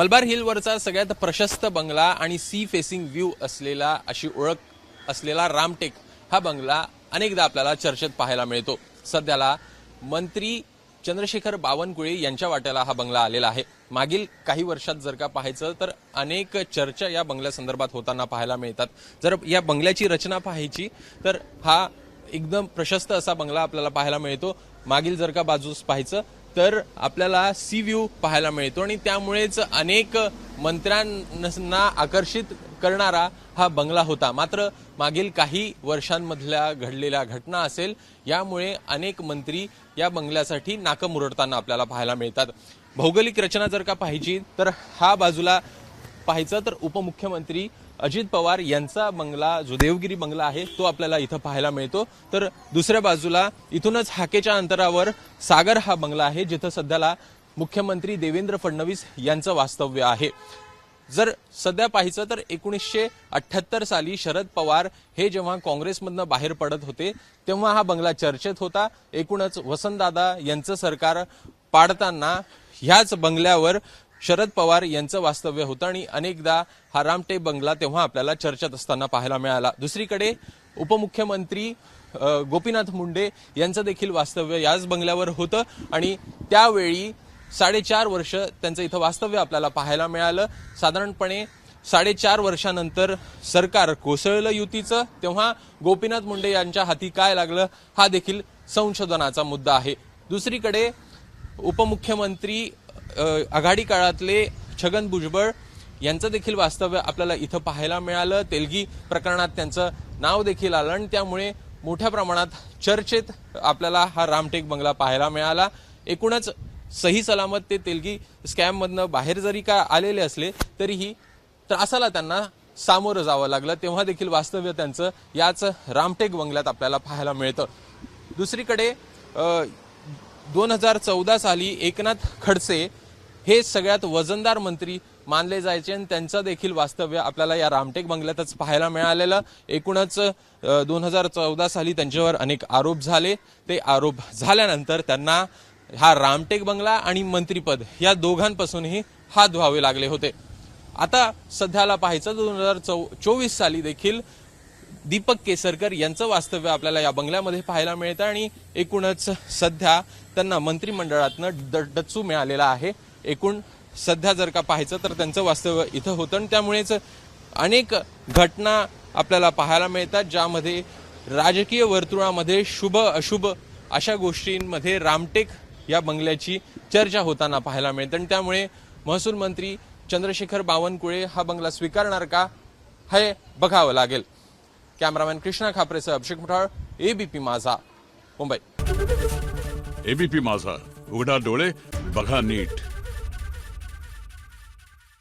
मलबार हिलवरचा सगळ्यात प्रशस्त बंगला आणि सी फेसिंग व्ह्यू असलेला अशी ओळख असलेला रामटेक हा बंगला अनेकदा आपल्याला चर्चेत पाहायला मिळतो. सध्याला मंत्री चंद्रशेखर बावनकुळे यांच्या वाट्याला हा बंगला आलेला आहे. मागील काही वर्षात जर का पाहायचं तर अनेक चर्चा या बंगल्यासंदर्भात होताना पाहायला मिळतात. जर या बंगल्याची रचना पाहायची तर हा एकदम प्रशस्त असा बंगला आपल्याला पाहायला मिळतो. मागील जर का बाजूस पाहायचं तर आपल्याला सी व्ह्यू पाहायला मिळतो आणि त्यामुळेच अनेक मंत्र्यांना आकर्षित करणारा हा बंगला होता. मात्र मागील काही वर्षांमधल्या घडलेल्या घटना असेल यामुळे अनेक मंत्री या बंगल्यासाठी नाकं मुरडताना आपल्याला पाहायला मिळतात. भौगोलिक रचना जर का पाहिजे तर हा बाजूला पाहायचं तर उपमुख्यमंत्री अजित पवार यांचा बंगला जो देवगिरी बंगला आहे तो आपल्याला इथं पाहायला मिळतो. तर दुसऱ्या बाजूला इथूनच हाकेच्या अंतरावर सागर हा बंगला आहे जिथं सध्याला मुख्यमंत्री देवेंद्र फडणवीस यांचं वास्तव्य आहे. जर सध्या पाहायचं तर एकोणीसशे अठ्ठ्याहत्तर साली शरद पवार हे जेव्हा काँग्रेसमधनं बाहेर पडत होते तेव्हा हा बंगला चर्चेत होता. एकूणच वसंतदादा यांचं सरकार पाडताना ह्याच बंगल्यावर शरद पवार यांचं वास्तव्य होतं आणि अनेकदा हा रामटेक बंगला तेव्हा आपल्याला चर्चेत असताना पाहायला मिळाला. दुसरीकडे उपमुख्यमंत्री गोपीनाथ मुंडे यांचं देखील वास्तव्य याच बंगल्यावर होतं आणि त्यावेळी साडेचार वर्ष त्यांचं इथं वास्तव्य आपल्याला पाहायला मिळालं. साधारणपणे साडेचार वर्षानंतर सरकार कोसळलं युतीचं तेव्हा गोपीनाथ मुंडे यांच्या हाती काय लागलं हा देखील संशोधनाचा मुद्दा आहे. दुसरीकडे उपमुख्यमंत्री आघाडी काळातले छगन भुजबळ यांचं देखील वास्तव्य आपल्याला इथं पाहायला मिळालं. तेलगी प्रकरणात त्यांचं नाव देखील आलं आणि त्यामुळे मोठ्या प्रमाणात चर्चेत आपल्याला हा रामटेक बंगला पाहायला मिळाला. एकूणच सही सलामत ते तेलगी स्कॅममधनं बाहेर जरी का आलेले असले तरीही त्रासाला त्यांना सामोरं जावं लागलं. तेव्हा देखील वास्तव्य त्यांचं याच रामटेक बंगल्यात आपल्याला पाहायला मिळतं. दुसरीकडे दोन हजार चौदा साली एकनाथ खडसे हे सगळ्यात वजनदार मंत्री मानले जायचे आणि त्यांचं देखील वास्तव्य आपल्याला या रामटेक बंगल्यातच पाहायला मिळालेलं. एकूणच दोन हजार चौदा साली त्यांच्यावर अनेक आरोप झाले. ते आरोप झाल्यानंतर त्यांना हा रामटेक बंगला आणि मंत्रीपद या दोघांपासूनही हात धुवावे लागले होते. आता सध्याला पाहायचं दोन हजार चौ चोवीस साली देखील दीपक केसरकर यांचं वास्तव्य आपल्याला या बंगल्यामध्ये पाहायला मिळतं आणि एकूणच सध्या त्यांना मंत्रिमंडळातनं ड- डच्चू मिळालेला आहे. एकूण सध्या जर का पाहायचं तर त्यांचं वास्तव्य इथं होतं आणि त्यामुळेच अनेक घटना आपल्याला पाहायला मिळतात ज्यामध्ये राजकीय वर्तुळामध्ये शुभ अशुभ अशा गोष्टींमध्ये रामटेक या बंगल्याची चर्चा होताना पाहायला मिळते आणि त्यामुळे महसूल मंत्री चंद्रशेखर बावनकुळे हा बंगला स्वीकारणार का हे बघावं लागेल. कॅमेरामॅन कृष्णा खापरेसह अभिषेक मुठाळ एबीपी माझा मुंबई एबीपी माझा उघडा डोळे बघा नीट